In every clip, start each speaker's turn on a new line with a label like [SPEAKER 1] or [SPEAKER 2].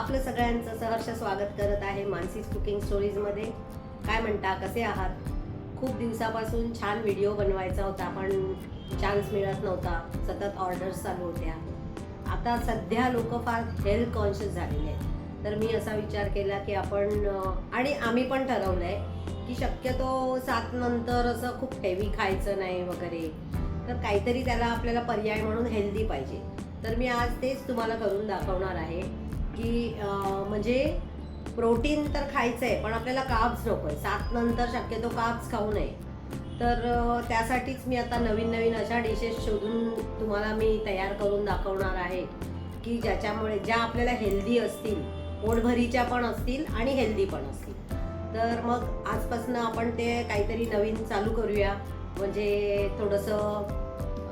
[SPEAKER 1] आपलं सगळ्यांचं सहर्ष स्वागत करत आहे मानसिक कुकिंग स्टोरीजमध्ये. काय म्हणता कसे आहात? खूप दिवसापासून छान व्हिडिओ बनवायचा होता पण चान्स मिळत नव्हता. सतत ऑर्डर्स चालू होत्या. आता सध्या लोक फार हेल्थ कॉन्शियस झालेले आहेत. तर मी असा विचार केला की आपण आणि आम्ही पण ठरवलं आहे की शक्यतो सात नंतर असं खूप हेवी खायचं नाही वगैरे. तर काहीतरी त्याला आपल्याला पर्याय म्हणून हेल्दी पाहिजे. तर मी आज तेच तुम्हाला करून दाखवणार आहे. की म्हणजे प्रोटीन तर खायचं आहे पण आपल्याला काब्स नको आहे सात नंतर शक्यतो काब्स खाऊ नये. तर त्यासाठीच मी आता नवीन नवीन अशा डिशेस शोधून तुम्हाला मी तयार करून दाखवणार आहे की ज्याच्यामुळे ज्या आपल्याला हेल्दी असतील पोटभरीच्या पण असतील आणि हेल्दी पण असतील. तर मग आजपासून आपण ते काहीतरी नवीन चालू करूया. म्हणजे थोडंसं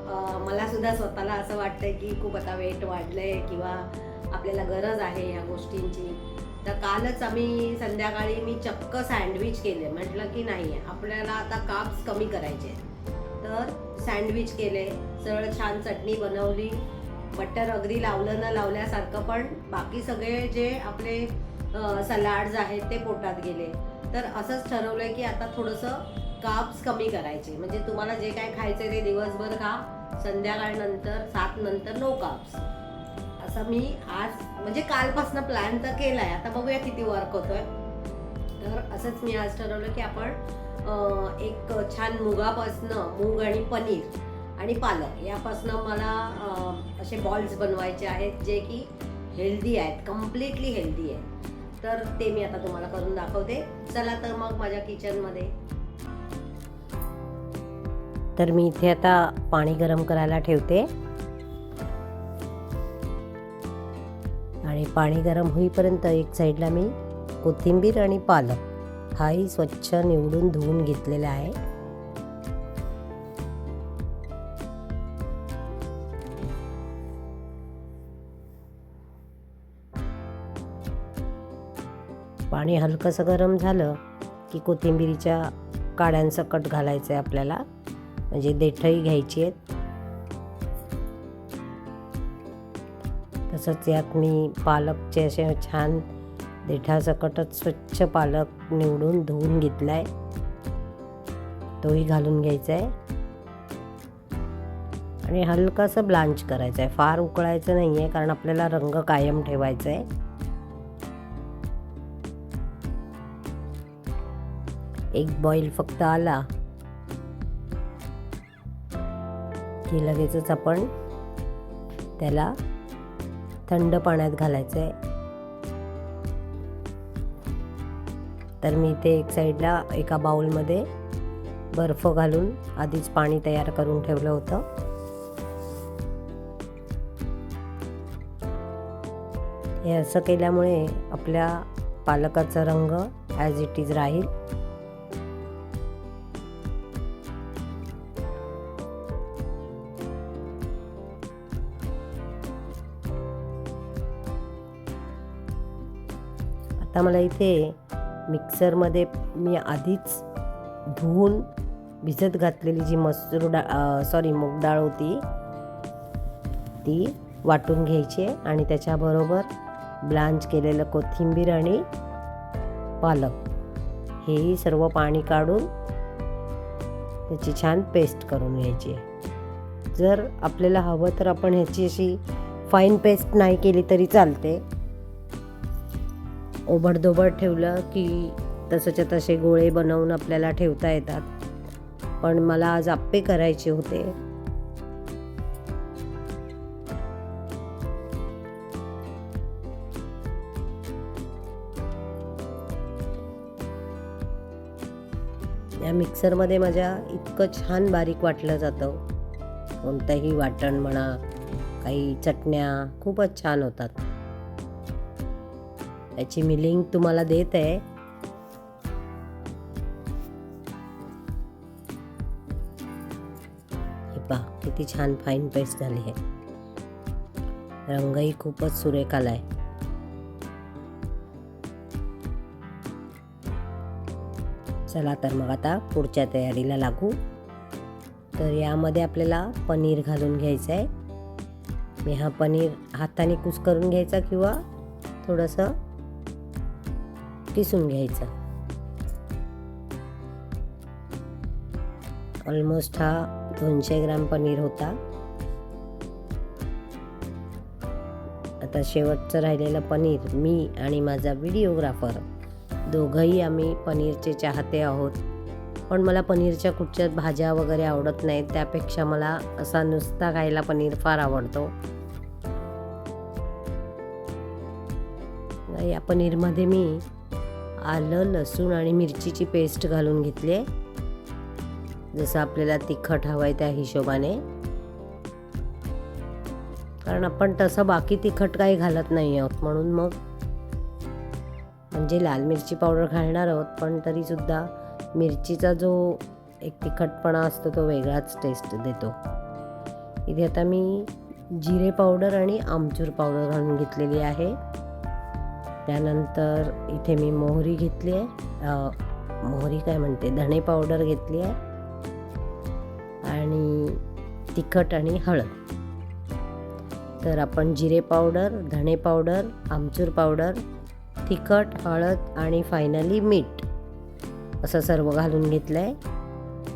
[SPEAKER 1] मलासुद्धा मला सुद्धा स्वतःला असं वाटतंय की खूप आता वेट वाढलं आहे किंवा आपल्याला गरज आहे या गोष्टींची. तर कालच आम्ही संध्याकाळी मी चक्क सँडविच केले. म्हटलं की नाही आपल्याला आता काप्स कमी करायचे तर सँडविच केले सरळ छान चटणी बनवली बटर अगदी लावलं न लावल्यासारखं पण बाकी सगळे जे आपले सलाड्स आहेत ते पोटात गेले. तर असंच ठरवलंय की आता थोडंसं काप्स कमी करायचे. म्हणजे तुम्हाला जे काय खायचे ते दिवसभर खा संध्याकाळनंतर सात नंतर नो काप्स असा मी आज म्हणजे कालपासून प्लॅन तर केला आहे आता बघूया किती वर्क होतोय. तर असंच मी आज ठरवलं की आपण एक छान मुगापासनं मूग आणि पनीर आणि पालक यापासनं मला असे बॉल्स बनवायचे आहेत जे की हेल्दी आहेत कम्प्लिटली हेल्दी आहेत. तर ते मी आता तुम्हाला करून दाखवते. चला तर मग माझ्या किचनमध्ये तर मी इथे आता पाणी गरम करायला ठेवते. आणि पाणी गरम होईपर्यंत एक साईडला मी कोथिंबीर आणि पालक हाही स्वच्छ निवडून धुवून घेतलेला आहे. पाणी हलकंसं गरम झालं की कोथिंबिरीच्या काड्यांसकट घालायचं आहे आपल्याला. म्हणजे देठही घ्यायची आहेत. तसंच यात मी पालकचे असे छान देठासकटच स्वच्छ पालक निवडून धुवून घेतला आहे तोही घालून घ्यायचा आहे आणि हलकासं ब्लांच करायचं आहे फार उकळायचं नाही आहे कारण आपल्याला रंग कायम ठेवायचा आहे एक बॉईल फक्त आला की लगेचच आपण त्याला थंड पाण्यात घालायचं आहे तर मी इथे एक साईडला एका बाउलमध्ये बर्फ घालून आधीच पाणी तयार करून ठेवलं होतं. हे असं केल्यामुळे आपल्या पालकाचा रंग ॲज इट इज राहील. आता मला इथे मिक्सरमध्ये मी आधीच धुवून भिजत घातलेली जी मसूर डाळ सॉरी मूग डाळ होती ती वाटून घ्यायची आहे आणि त्याच्याबरोबर ब्लांच केलेलं कोथिंबीर आणि पालक. हेही सर्व पाणी काढून त्याची छान पेस्ट करून घ्यायची जर आपल्याला हवं तर आपण ह्याची अशी फाईन पेस्ट नाही केली तरी चालते. ओबडधोबड ठेवलं की तसंच्या तसे गोळे बनवून आपल्याला ठेवता येतात. पण मला आज आप्पे करायचे होते. या मिक्सरमध्ये माझ्या इतकं छान बारीक वाटलं जातं. कोणतंही वाटण म्हणा काही चटण्या खूपच छान होतात. याची मी लिंक तुम्हाला देत आहे. हे पहा किती छान फाईन पेस्ट झाली आहे. रंगही खूपच सुरेख आलाय चला तर मग आता पुढच्या तयारीला लागू. तर यामध्ये आपल्याला पनीर घालून घ्यायचं आहे. मी हा पनीर हाताने कुस करून घ्यायचा किंवा थोडंसं किसून घ्यायचा. ऑलमोस्ट हा दोनशे ग्राम पनीर होता. आता शेवटचं राहिलेलं पनीर मी आणि माझा व्हिडिओग्राफर. दोघंही आम्ही पनीरचे चाहते आहोत. पण मला पनीरच्या कुठच्याच भाज्या वगैरे आवडत नाहीत त्यापेक्षा मला असा नुसता खायला पनीर फार आवडतो. या पनीरमध्ये मी आलं लसूण आणि मिरचीची पेस्ट घालून घेतली आहे. जसं आपल्याला तिखट हवं आहे त्या हिशोबाने. कारण आपण तसं बाकी तिखट काही घालत नाही आहोत म्हणून मग म्हणजे लाल मिरची पावडर घालणार आहोत पण तरीसुद्धा मिरचीचा जो एक तिखटपणा असतो तो वेगळाच टेस्ट देतो. इथे आता मी जिरे पावडर आणि आमचूर पावडर घालून घेतलेली आहे. त्यानंतर इथे मी मोहरी घेतली आहे. मोहरी काय म्हणते? धणे पावडर घेतली आहे. आणि तिखट आणि हळद. तर आपण जिरे पावडर धणे पावडर आमचूर पावडर तिखट हळद आणि फायनली मीठ असं सर्व घालून घेतलं आहे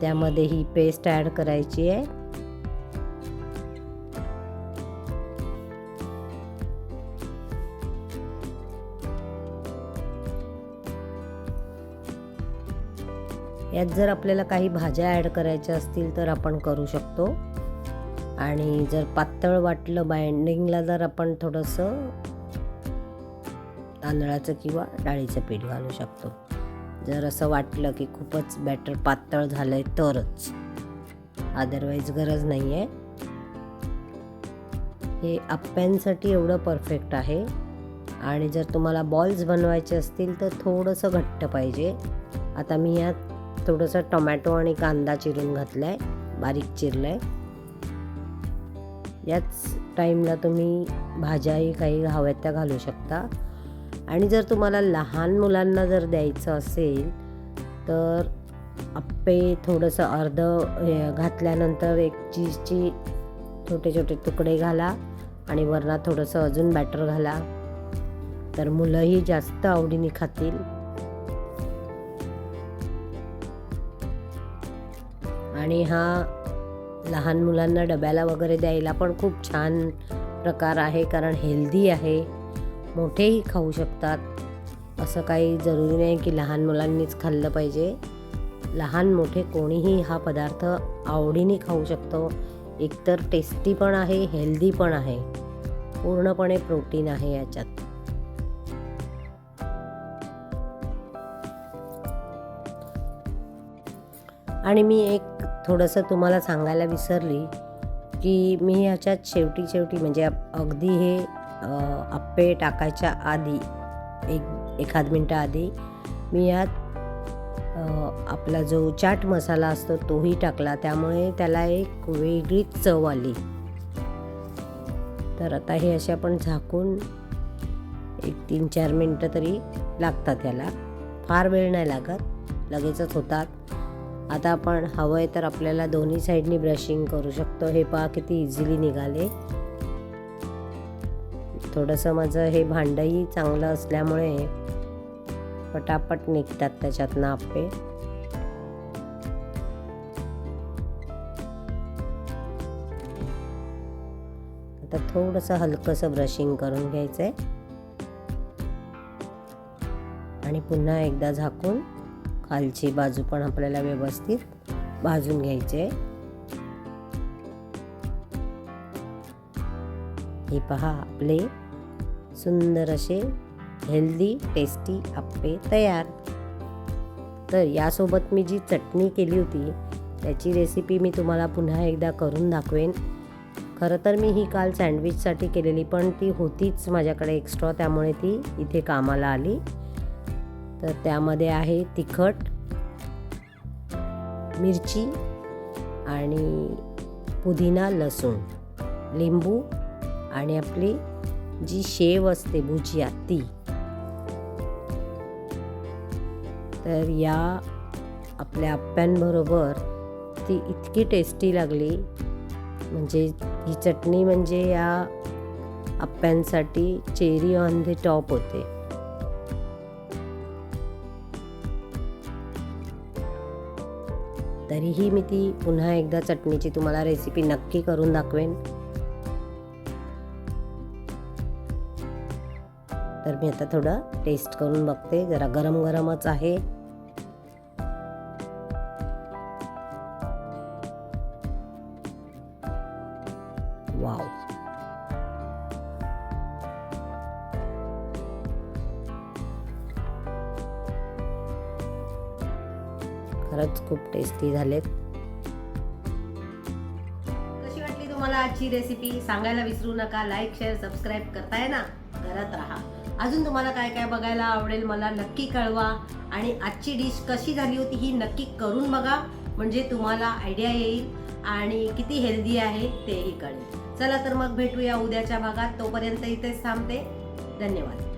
[SPEAKER 1] त्यामध्ये ही पेस्ट ॲड करायची आहे. यात जर आपल्याला काही भाज्या ॲड करायच्या असतील तर आपण करू शकतो. आणि जर पातळ वाटलं बाइंडिंगला जर आपण थोडंसं तांदळाचं किंवा डाळीचं पीठ घालू शकतो. जर असं वाटलं की खूपच बॅटर पातळ झालं आहे तरच. अदरवाईज गरज नाही आहे हे आप्प्यांसाठी एवढं परफेक्ट आहे. आणि जर तुम्हाला बॉल्स बनवायचे असतील तर थोडंसं घट्ट पाहिजे. आता मी यात थोडंसं टोमॅटो आणि कांदा चिरून घातला आहे बारीक चिरलं आहे याच टाईमला तुम्ही भाज्याही काही हव्यात त्या घालू शकता. आणि जर तुम्हाला लहान मुलांना जर द्यायचं असेल तर आप्पे थोडंसं अर्ध घातल्यानंतर एक चीजची छोटे छोटे तुकडे घाला आणि वरणात थोडंसं अजून बॅटर घाला. तर मुलंही जास्त आवडीने खातील. आणि हा लहान मुलांना डब्याला वगैरे द्यायला पण खूप छान प्रकार आहे कारण हेल्दी आहे. मोठेही खाऊ शकतात. असं काही जरुरी नाही की लहान मुलांनीच खाल्लं पाहिजे. लहान मोठे कोणीही हा पदार्थ आवडीने खाऊ शकतो. एकतर टेस्टी पण आहे हेल्दी पण आहे. पूर्णपणे प्रोटीन आहे याच्यात. आणि मी एक थोडंसं तुम्हाला सांगायला विसरली की मी ह्याच्यात शेवटी शेवटी म्हणजे अगदी हे आप्पे टाकायच्या आधी एक एखाद मिनटं आधी मी यात आपला जो चाट मसाला असतो तोही टाकला. त्यामुळे त्याला एक वेगळीच चव आली. तर आता हे असे आपण झाकून एक तीन चार मिनटं तरी लागतात याला. फार वेळ नाही लागत. लगेचच होतात. आता आपण हवं आहे तर आपल्याला दोन्ही साईडनी ब्रशिंग करू शकतो. हे पहा किती इझिली निघाले. थोडंसं माझं हे भांडंही चांगलं असल्यामुळे पटापट निघतात त्याच्यातनं आपे आता थोडंसं हलकंसं ब्रशिंग करून घ्यायचं आहे आणि पुन्हा एकदा झाकून खालची बाजू पण आपल्याला व्यवस्थित भाजून घ्यायचे हे पहा आपले सुंदर असे हेल्दी टेस्टी आप्पे तयार. तर यासोबत मी जी चटणी केली होती त्याची रेसिपी मी तुम्हाला पुन्हा एकदा करून दाखवेन. खरं तर मी ही काल सँडविचसाठी केलेली पण ती होतीच माझ्याकडे एक्स्ट्रा त्यामुळे ती इथे कामाला आली. तर त्यामध्ये आहे तिखट मिरची आणि पुदिना लसूण लिंबू आणि आपली जी शेव असते भुजिया ती. तर या आपल्या आप्प्यांबरोबर ती इतकी टेस्टी लागली. म्हणजे ही चटणी म्हणजे या आप्यांसाठी चेरी ऑन द टॉप होते. तरीही मी ती पुन्हा एकदा चटणीची तुम्हाला रेसिपी नक्की करून दाखवेन. तर मी आता थोडं टेस्ट करून बघते. जरा गरम गरमच आहे. खरंच खूप टेस्टी झालेत. कशी वाटली तुम्हाला आजची रेसिपी सांगायला विसरू नका. लाईक शेअर सबस्क्राईब करताय ना? करत राहा. अजून तुम्हाला काय काय बघायला आवडेल मला नक्की कळवा. आणि आजची डिश कशी झाली होती ही नक्की करून बघा. म्हणजे तुम्हाला आयडिया येईल आणि किती हेल्दी आहे तेही कळेल. चला तर मग भेटूया उद्याच्या भागात. तोपर्यंत इथेच थांबते. धन्यवाद.